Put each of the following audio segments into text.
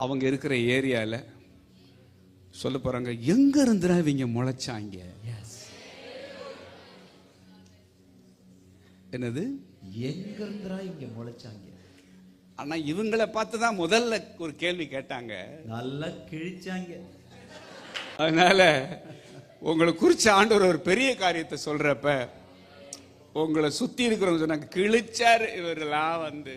அவங்க இருக்கிற ஏரியால சொல்ல போறாங்க எங்க இருந்துடா இவங்க முளைச்சாங்க? என்னது? எங்க இருந்துடா இங்க முளைச்சாங்க? ஆனா இவங்கள பார்த்து தான் முதல்ல ஒரு கேள்வி கேட்டாங்க. நல்லா கிழிச்சாங்க. அதனால உங்களை குறிச்ச ஆண்டவர் ஒரு பெரிய காரியத்தை சொல்றப்ப உங்களை சுத்தி இருக்கிறவங்க சொன்னாங்க கிழிச்சாரு இவரெல்லாம் வந்து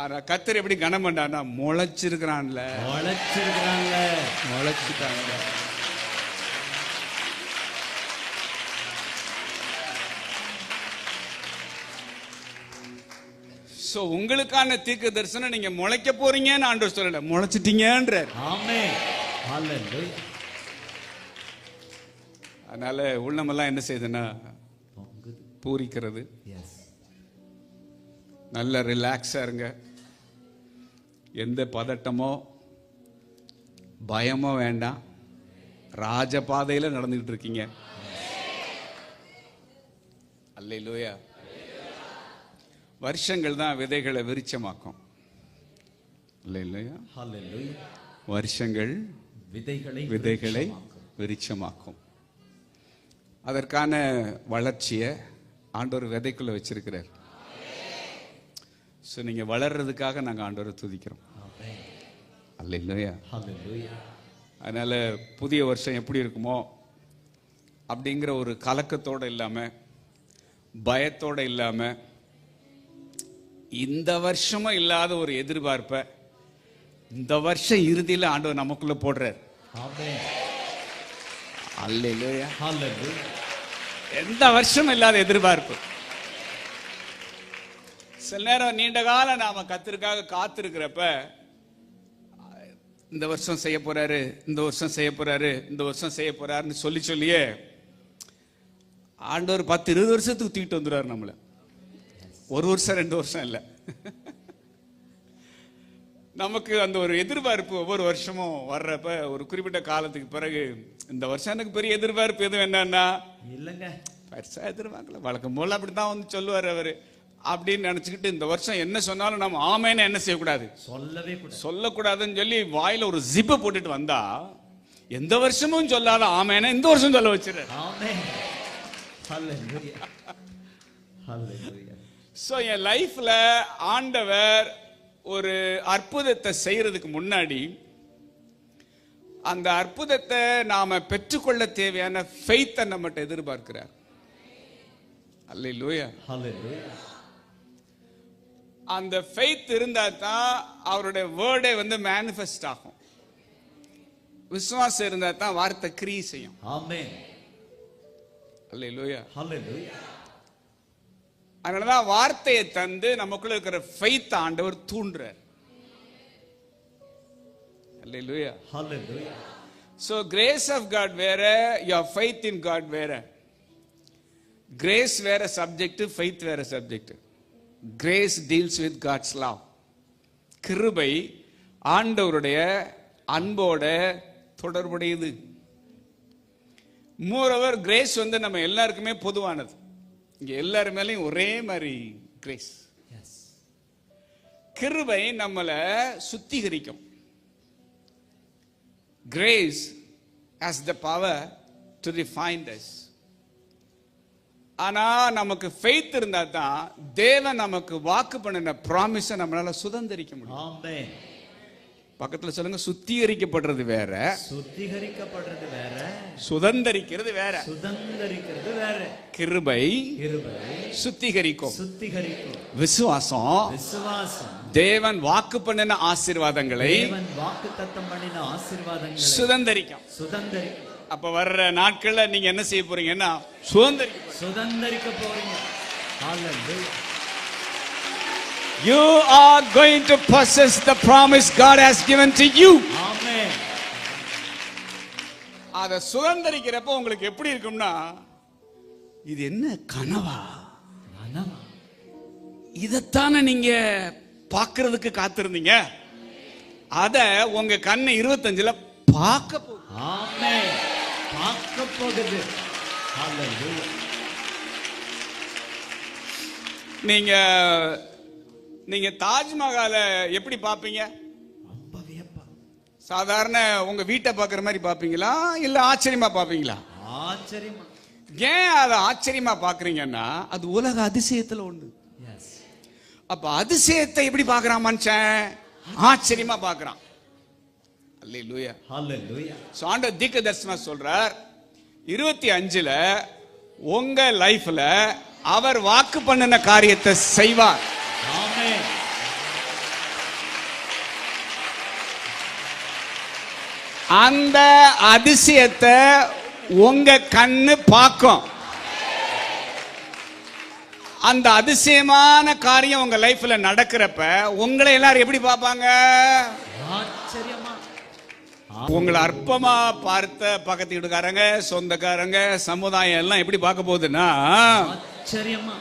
ஆனா கத்தர் எப்படி கனம் பண்ணான்னா முளைச்சிருக்கிறான்ல. முளைச்சிருக்கிறாங்க முளைச்சிட்டாங்க சோ உங்களுக்கான தீர்க்க தரிசனம் நீங்க முளைக்க போறீங்கன்னு ஆண்டவர் சொல்லல. முளைச்சிட்டீங்கன்றார். ஆமே அதனால உள்ளமெல்லாம் என்ன செய்யுதுன்னா பூரிக்கிறது. எஸ் நல்ல ரிலாக்ஸா இருங்க. எந்த பதட்டமோ பயமோ வேண்டாம். ராஜபாதையில நடந்துகிட்டு இருக்கீங்க. அல்லேலூயா. வருஷங்கள் தான் விதைகளை விருச்சமாக்கும் இல்லையா வருஷங்கள் விதைகளை விதைகளை. விருட்சமாக்கும். அதற்கான வளர்ச்சியை ஆண்டவர் விதைக்குள்ள வச்சிருக்கிறார். ஸோ நீங்க வளர்றதுக்காக நாங்க ஆண்டவரை துதிக்கிறோம். அல்ல இல்லையா அதனால புதிய வருஷம் எப்படி இருக்குமோ அப்படிங்கிற ஒரு கலக்கத்தோட இல்லாம பயத்தோட இல்லாம இந்த வருஷமும் இல்லாத ஒரு எதிர்பார்ப்பை இந்த வருஷம் இறுதியில் ஆண்டவர் நமக்குள்ள போடுறார். அல்ல இல்லையா எந்த வருஷமும் இல்லாத எதிர்பார்ப்பு. சில நேரம் நீண்ட காலம் நாம கத்திற்காக காத்திருக்கிறப்ப இந்த வருஷம் செய்ய போறாரு இந்த வருஷம் செய்ய போறாரு இந்த வருஷம் செய்ய போறாருன்னு சொல்லி சொல்லியே ஆண்டவர் பத்து இருபது வருஷத்துக்கு தூக்கிட்டு வந்துடுவார் நம்மள. ஒரு வருஷம் ரெண்டு வருஷம் இல்லை. நமக்கு அந்த ஒரு எதிர்பார்ப்பு ஒவ்வொரு வருஷமும் வர்றப்ப ஒரு குறிப்பிட்ட காலத்துக்கு பிறகு இந்த வருஷம் எனக்கு பெரிய எதிர்பார்ப்பு எதுவும் என்னன்னா? இல்லங்க. பெருசா எதிர்பார்க்கல. வழக்கம் போல அப்படித்தான் வந்து சொல்லுவார் அவரு. அப்படின்னு நினைச்சுக்கிட்டு இந்த வருஷம் என்ன சொன்னாலும் நம்ம ஆமைன்னு என்ன செய்யக்கூடாது? சொல்லவே கூடாது. சொல்லக்கூடாதுன்னு சொல்லி வாயில ஒரு ஜிப்பை போட்டுட்டு வந்தா எந்த வருஷமும் சொல்லாத ஆமைன்னு இந்த வருஷம் சொல்ல வச்சிரு ஸோ என் லைஃப்ல ஆண்டவர் ஒரு அற்புதத்தை செய்யறதுக்கு முன்னாடி அந்த அற்புதத்தை நாம பெற்றுக்கொள்ள தேவையான ஃபெய்த்தை நம்மகிட்ட எதிர்பார்க்கிறார். அல்ல ஹalleluya. அந்த ஃபெய்த் இருந்தா தான் அவருடைய வேர்டே வந்து மேனிஃபெஸ்ட் ஆகும். விசுவாசம் இருந்தா தான் வார்த்தை கிரி செய்யும். ஆமென். அல்ல லூயா ஹalleluya அதனாலதான் வார்த்தையை தந்து நமக்குள்ள இருக்கிற ஃபெய்த் ஆண்டவர் தூண்டுறார். அல்ல லூயா ஹalleluya ஸோ கிரேஸ் ஆஃப் காட் வேற யோர் ஃபெய்த் இன் காட் வேற. கிரேஸ் வேற சப்ஜெக்ட் ஃபெய்த் வேற subject grace deals with God's love கிருபை ஆண்டவருடைய அன்போட தொடர்புடையது. மோரோவர் கிரேஸ் வந்து நம்ம எல்லாருக்குமே பொதுவானது. இங்க எல்லாரு மேலயும் ஒரே மாதிரி கிரேஸ் கிருபை நம்மளை சுத்திகரிக்கும். Grace has the power to refine us. ஆனா நமக்கு ஃபெய்த் இருந்தா தான் தேவன் நமக்கு வாக்கு பண்ணின ப்ராமிஸை நம்மளால சுதந்திரிக்க முடியும். பக்கத்துல சொல்லுங்க சுத்திகரிக்கப்படுறது வேற. சுத்திகரிக்கப்படுறது வேற. சுதந்திரிக்கிறது வேற. சுதந்திரிக்கிறது வேற. கிருபை கிருபை. சுத்திகரிக்கும். சுத்திகரிக்கும். விசுவாசம். விசுவாசம். தேவன் வாக்கு பண்ணின ஆசீர்வாதங்களை தேவன் வாக்குத்தத்தம் பண்ணின ஆசீர்வாதங்களை சுதந்திரிக்கும். சுதந்திரிக்கும். அப்ப வர்ற நாட்கள்ல நீங்க என்ன செய்ய போறீங்கன்னா சுதந்திரிக்க போறீங்க. சுதந்திரிக்க போறீங்க. You are going to possess the promise God has given to you. ஆமென் அத சுதந்திரிக்கிறப்ப உங்களுக்கு எப்படி இருக்கும்னா இது என்ன கனவா? மனமா இதைத்தானே நீங்க பார்க்கிறதுக்கு காத்திருந்தீங்க. அத உங்க கண்ணு இருபத்தஞ்சுல பார்க்க ஆமென் பார்க்க போகுது நீங்க நீங்க தாஜ்மஹாலை எப்படி பார்ப்பீங்க? சாதாரண உங்க வீட்டை பார்க்குற மாதிரி பார்ப்பீங்களா? இல்ல ஆச்சரியமா பார்ப்பீங்களா? ஆச்சரியமா. ஏன் அதை ஆச்சரியமா பார்க்கறீங்கன்னா அது உலக அதிசயத்துல ஒண்ணு. அப்ப அதிசயத்தை எப்படி பார்க்கறான் மனுஷன்? ஆச்சரியமா பார்க்கறான். அல்லேலூயா ஹalleluya ஆண்டவர் சொல்றார். இருபத்தி அஞ்சுல உங்க லைஃப்ல அவர் வாக்கு பண்ணின காரியத்தை செய்வார். அந்த அதிசயத்தை உங்க கண்ணு பார்க்கும். அந்த அதிசயமான காரியம் உங்க லைஃப்ல நடக்கிறப்ப உங்களை எல்லாரும் எப்படி பார்ப்பாங்க? ஆச்சரியமா. உங்களை அற்பமா பார்த்த பக்கத்து வீட்டுக்காரங்க சொந்தக்காரங்க சமுதாயம் எல்லாம் எப்படி பார்க்க போகுதுன்னா ஆச்சரியமா.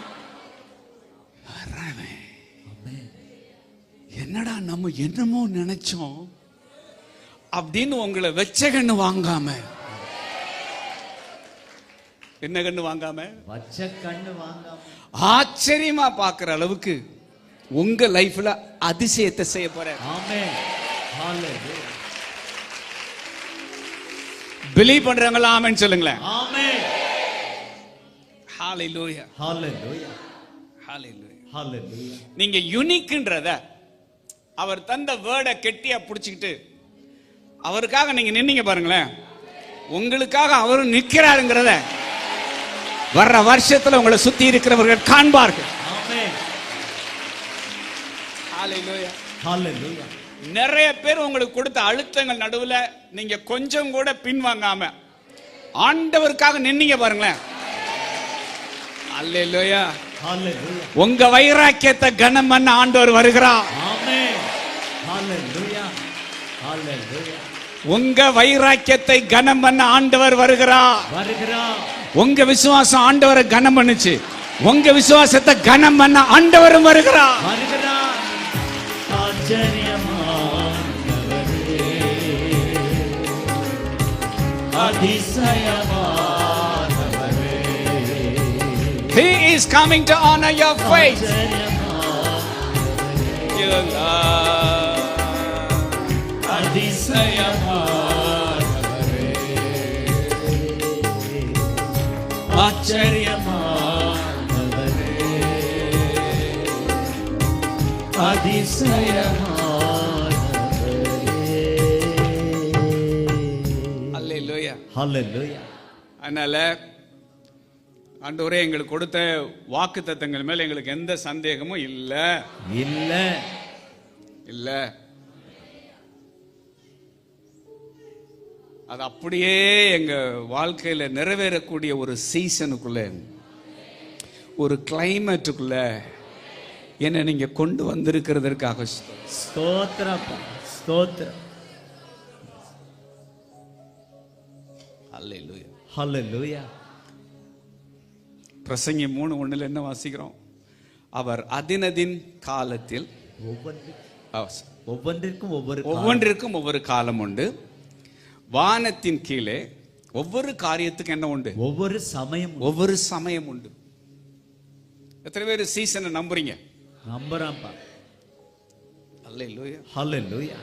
என்னடா நம்ம என்னமோ நினைச்சோம் அப்படின்னு உங்களை வெச்ச கண்ணு வாங்காம. என்ன கண்ணு வாங்காம? வச்ச கண்ணு வாங்காம. ஆச்சரியமா பார்க்கிற அளவுக்கு உங்க லைஃப்ல அதிசயத்தை செய்ய போற ஆமென். ஹalleluya பிலீவ் பண்றவங்களா ஆமென்னு சொல்லுங்களேன். ஆமென். ஹalleluya ஹalleluya ஹalleluya ஹalleluya நீங்க யுனிக்ன்றத அவர் தந்த வேர்டை கெட்டியா பிடிச்சிக்கிட்டு அவருக்காக நீங்க நின்னீங்க பாருங்களேன். உங்களுக்காக அவரும் நிற்கிறாருங்கிறத வர்ற வருஷத்துல உங்களை சுத்தி இருக்கிறவர்கள் காண்பார்கள். ஆமென். ஹalleluya ஹalleluya நிறைய பேர் உங்களுக்கு கொடுத்த அழுத்தங்கள் நடுவுல நீங்க கொஞ்சம் கூட பின்வாங்காம ஆண்டவருக்காக நின்னீங்க பாருங்களேன். அல்லேலூயா. உங்க வைராக்கியத்தை கனம் பண்ண ஆண்டவர் வருகிறார். உங்க வைராக்கியத்தை கனம் பண்ண ஆண்டவர் வருகிறார். வருகிறார். உங்க விசுவாசம் ஆண்டவரை கனம் பண்ணுச்சு. உங்க விசுவாசத்தை கனம் பண்ண ஆண்டவரும் வருகிறார். வருகிறார். அதிசயமானவரே He is coming to honor your faith. ஆச்சரியமானவரே Your love. அதிசயமானவரே ஆச்சரியமானவரே அதிசயமானவரே அதனால ஆண்டவரே எங்களுக்கு கொடுத்த வாக்கு தத்தங்கள் மேல எங்களுக்கு எந்த சந்தேகமும் இல்ல. இல்ல. இல்ல. அது அப்படியே எங்க வாழ்க்கையில நிறைவேறக்கூடிய ஒரு சீசனுக்குள்ள ஒரு கிளைமேட்டுக்குள்ள என்ன நீங்க கொண்டு வந்திருக்கிறதற்காக ஸ்தோத்திரம். ஸ்தோத்திரம். பிரசங்கி மூணு ஒண்ணுல என்ன வாசிக்கிறோம்? அவர் அதினதின் காலத்தில் ஒவ்வொன்றிற்கும் ஒவ்வொரு காலம். ஒவ்வொன்றிற்கும் ஒவ்வொரு காலம் உண்டு. வானத்தின் கீழே ஒவ்வொரு காரியத்துக்கு என்ன உண்டு? ஒவ்வொரு சமயம் ஒவ்வொரு சமயம் உண்டு. எத்தனை பேர் சீசனை நம்புறீங்க? நம்புறான்ப்பா. அல்லேலூயா ஹalleluya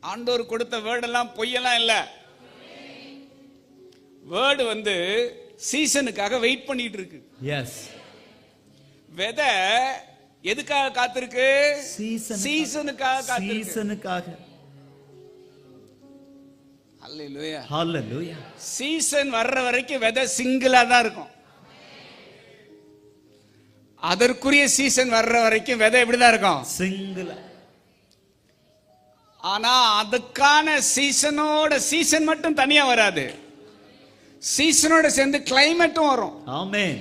ஆண்டவர் கொடுத்த வேர்டெல்லாம் பொய்யெல்லாம் இல்ல. வேர்டு வந்து சீசனுக்காக வெயிட் பண்ணிட்டு இருக்கு எஸ் விதை எதுக்காக காத்திருக்கு? சீசன் சீசனுக்காக சீசனுக்காக சீசன் வர்ற வரைக்கும் விதை சிங்கிளா தான் இருக்கும். அதற்குரிய சீசன் வர்ற வரைக்கும் விதை இப்படிதான் இருக்கும்? சிங்கிள் ஆனா அதுக்கான சீசனோட சீசன் மட்டும் தனியா வராது. சீசனோட சேர்ந்து கிளைமேட்டும் வரும். ஆமென்.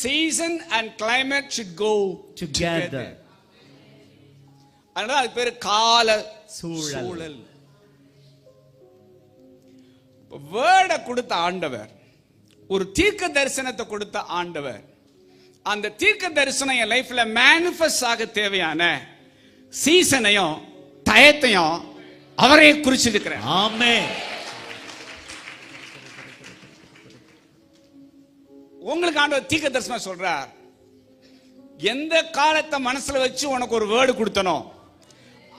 Season and climate should go together அதனால அது பேரு கால சூழல். சூழல். வேர்டை கொடுத்த ஆண்டவர் ஒரு தீர்க்க தரிசனத்தை கொடுத்த ஆண்டவர் அந்த தீர்க்க தரிசனம் என் லைஃப்ல மேனிஃபெஸ்ட் ஆக தேவையான சீசனையும் டயத்தையும் அவரே குறிச்சிருக்கிறார். ஆமென். உங்களுக்கு ஆண்டவர் தீர்க்க தரிசனம் சொல்றார். எந்த காலத்தை மனசுல வச்சு உனக்கு ஒரு வேர்டு கொடுத்தனோ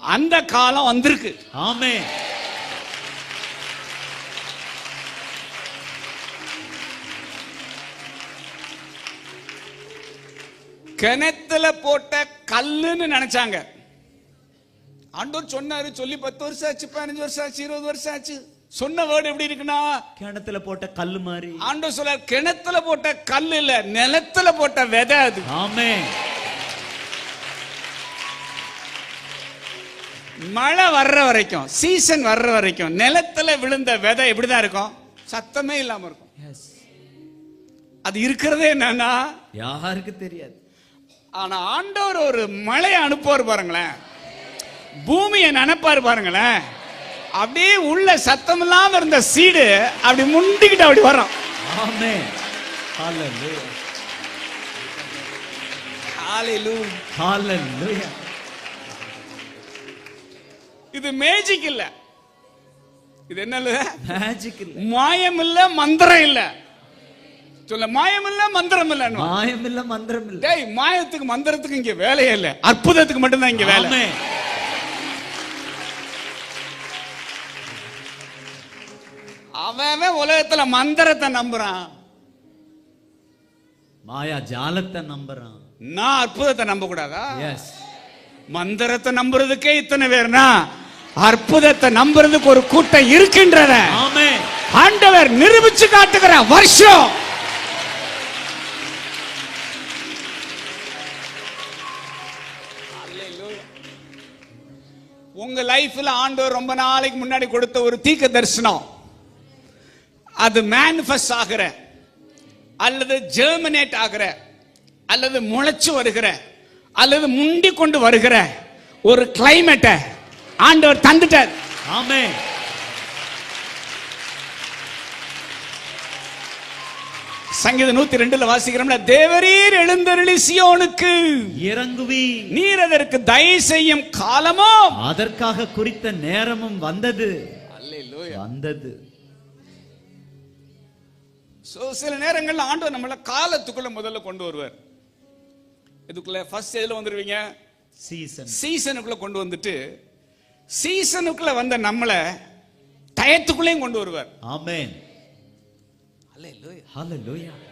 அந்த காலம் வந்திருக்கு. ஆமென். கிணத்துல போட்ட கல்லுன்னு நினைச்சாங்க. ஆண்டவர் சொன்னாரு சொல்லி பத்து வருஷம் ஆச்சு பதினஞ்சு வருஷம் ஆச்சு இருபது வருஷம் ஆச்சு சொன்ன வேர்டு எப்படி இருக்குன்னா கிணத்துல போட்ட கல்லு மாதிரி. ஆண்டவர் சொல்ல கிணத்துல போட்ட கல் இல்ல நிலத்துல போட்ட விதை அது. ஆமென். மழை வர்ற வரைக்கும் சீசன் வர்ற வரைக்கும் நிலத்துல விழுந்த விதை எப்படிதான் இருக்கும்? சத்தமே இல்லாம இருக்கும். எஸ் அது இருக்கிறதே என்னன்னா யாருக்கு தெரியாது. ஆனா ஆண்டவர் ஒரு மழையை அனுப்புவார் பாருங்களேன். பூமியை நினைப்பாரு பாருங்களேன். அப்படியே உள்ள சத்தம் இல்லாம இருந்த சீடு அப்படி முண்டிக்கிட்டு அப்படி வரும் இது மேஜிக் இல்ல. இது என்ன இல்ல? மேஜிக் இல்ல. மாயம் இல்ல மந்திரம் இல்ல. சொல்ல மாயம் இல்ல மந்திரம் இல்ல மாயம் இல்ல மந்திரம் இல்ல. டேய் மாயத்துக்கு மந்திரத்துக்கு இங்க வேலையே இல்ல. அற்புதத்துக்கு மட்டும்தான் இங்க வேலை. அவன் உலகத்துல மந்திரத்தை நம்புறான். மாயா ஜாலத்தை நம்புறான். நான் அற்புதத்தை நம்ப கூடாதா எஸ் மந்திரத்தை நம்புறதுக்கே இத்தனை பேர்னா அற்புதத்தை நம்புறதுக்கு ஒரு கூட்டம் இருக்கின்றத ஆண்டவர் நிரூபிச்சு காட்டுகிற வருஷம். உங்க லைஃப்ல ஆண்டவர் ரொம்ப நாளைக்கு முன்னாடி கொடுத்த ஒரு தீர்க்க தரிசனம். அது மேனிஃபெஸ்ட் ஆகிற. அல்லது ஜெர்மினேட் ஆகிற. அல்லது முளைச்சு வருகிற. அல்லது முண்டி கொண்டு வருகிற ஒரு கிளைமேட்டை ஆண்டவர் தந்துட்டார். ஆமென். சங்கீதம் நூத்தி ரெண்டுல வாசிக்கிறோம்ல தேவரீர் எழுந்தருளி சியோனுக்கு இறங்குவி நீர் அதற்கு தயவு செய்யும் காலமோ? அதற்காக குறித்த நேரமும் வந்தது. வந்தது. So, சில நேரங்கள்ல ஆண்டவர் நம்மள காலத்துக்குள்ள முதல்ல கொண்டு வருவார். இதுக்குள்ள ஃபர்ஸ்ட் எதுல வந்துருவீங்க? சீசன் சீசனுக்குள்ள கொண்டு வந்துட்டு சீசனுக்குள்ள வந்த நம்மள டயத்துக்குள்ளேயும் கொண்டு வருவார். ஆமென் ஹalleluya